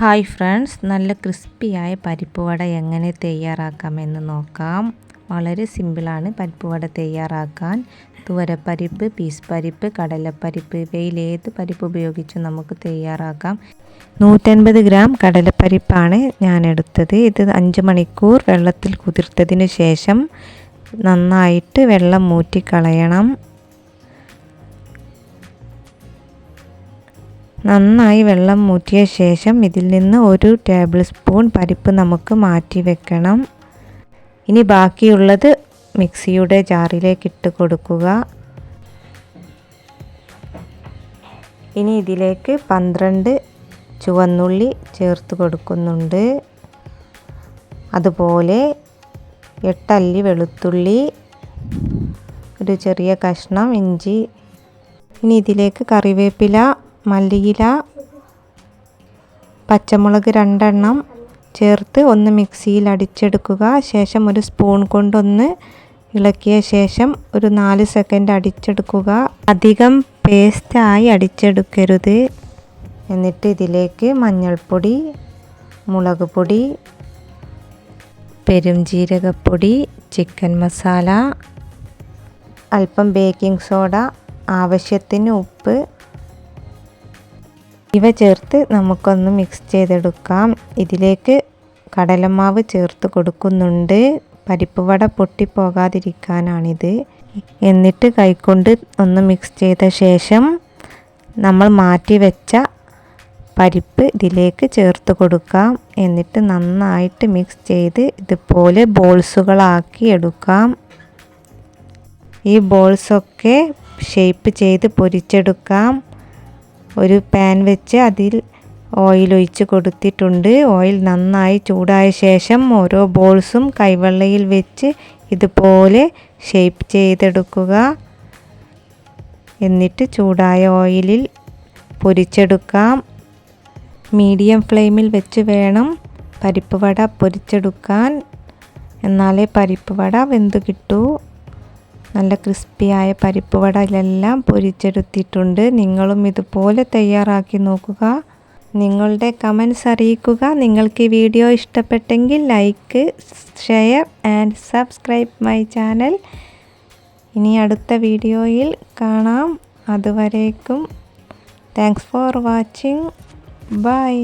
Hi friends നല്ല ക്രിസ്പിയായ പരിപ്പ് വട എങ്ങനെ തയ്യാറാക്കാമെന്ന് നോക്കാം. വളരെ സിമ്പിളാണ് പരിപ്പ് വട തയ്യാറാക്കാൻ തുവരപ്പരിപ്പ് പീസ് പരിപ്പ് കടലപ്പരിപ്പ് ഇവയിൽ ഏത് പരിപ്പ് ഉപയോഗിച്ച് നമുക്ക് തയ്യാറാക്കാം. നൂറ്റൻപത് ഗ്രാം കടലപ്പരിപ്പാണ് ഞാൻ എടുത്തത് ഇത് അഞ്ച് മണിക്കൂർ വെള്ളത്തിൽ കുതിർത്തതിന് ശേഷം നന്നായിട്ട് വെള്ളം മൂറ്റിക്കളയണം നന്നായി വെള്ളം മൂറ്റിയ ശേഷം ഇതിൽ നിന്ന് ഒരു ടേബിൾ സ്പൂൺ പരിപ്പ് നമുക്ക് മാറ്റി വെക്കണം. ഇനി ബാക്കിയുള്ളത് മിക്സിയുടെ ജാറിലേക്ക് ഇട്ട് കൊടുക്കുക. ഇനി ഇതിലേക്ക് പന്ത്രണ്ട് ചുവന്നുള്ളി ചേർത്ത് കൊടുക്കുന്നുണ്ട്. അതുപോലെ എട്ടല്ലി വെളുത്തുള്ളി ഒരു ചെറിയ കഷ്ണം ഇഞ്ചി. ഇനി ഇതിലേക്ക് കറിവേപ്പില മല്ലിയില പച്ചമുളക് രണ്ടെണ്ണം ചേർത്ത് ഒന്ന് മിക്സിയിൽ അടിച്ചെടുക്കുക. ശേഷം ഒരു സ്പൂൺ കൊണ്ടൊന്ന് ഇളക്കിയ ശേഷം ഒരു നാല് സെക്കൻഡ് അടിച്ചെടുക്കുക. അധികം പേസ്റ്റായി അടിച്ചെടുക്കരുത്. എന്നിട്ട് ഇതിലേക്ക് മഞ്ഞൾപ്പൊടി മുളക് പൊടി പെരുംജീരകപ്പൊടി ചിക്കൻ മസാല അല്പം ബേക്കിംഗ് സോഡ ആവശ്യത്തിന് ഉപ്പ് ഇവ ചേർത്ത് നമുക്കൊന്ന് മിക്സ് ചെയ്തെടുക്കാം. ഇതിലേക്ക് കടലമാവ് ചേർത്ത് കൊടുക്കുന്നുണ്ട്. പരിപ്പ് വട പൊട്ടിപ്പോകാതിരിക്കാനാണിത്. എന്നിട്ട് കൈകൊണ്ട് ഒന്ന് മിക്സ് ചെയ്ത ശേഷം നമ്മൾ മാറ്റി വെച്ച പരിപ്പ് ഇതിലേക്ക് ചേർത്ത് കൊടുക്കാം. എന്നിട്ട് നന്നായിട്ട് മിക്സ് ചെയ്ത് ഇതുപോലെ ബോൾസുകളാക്കി എടുക്കാം. ഈ ബോൾസൊക്കെ ഷേപ്പ് ചെയ്ത് പൊരിച്ചെടുക്കാം. ഒരു പാൻ വെച്ച് അതിൽ ഓയിൽ ഒഴിച്ച് കൊടുത്തിട്ടുണ്ട്. ഓയിൽ നന്നായി ചൂടായ ശേഷം ഓരോ ബോൾസും കൈവെള്ളയിൽ വെച്ച് ഇതുപോലെ ഷേപ്പ് ചെയ്തെടുക്കുക. എന്നിട്ട് ചൂടായ ഓയിലിൽ പൊരിച്ചെടുക്കാം. മീഡിയം ഫ്ലെയിമിൽ വെച്ച് വേണം പരിപ്പ് വട പൊരിച്ചെടുക്കാൻ. എന്നാലേ പരിപ്പ് വട വെന്ത് കിട്ടൂ. നല്ല ക്രിസ്പിയായ പരിപ്പ് വട ഇതെല്ലാം പൊരിച്ചെടുത്തിട്ടുണ്ട്. നിങ്ങളും ഇതുപോലെ തയ്യാറാക്കി നോക്കുക. നിങ്ങളുടെ കമൻസ് അറിയിക്കുക. നിങ്ങൾക്ക് ഈ വീഡിയോ ഇഷ്ടപ്പെട്ടെങ്കിൽ like share and subscribe my channel ഇനി അടുത്ത വീഡിയോയിൽ കാണാം. അതുവരേക്കും. Thanks for watching bye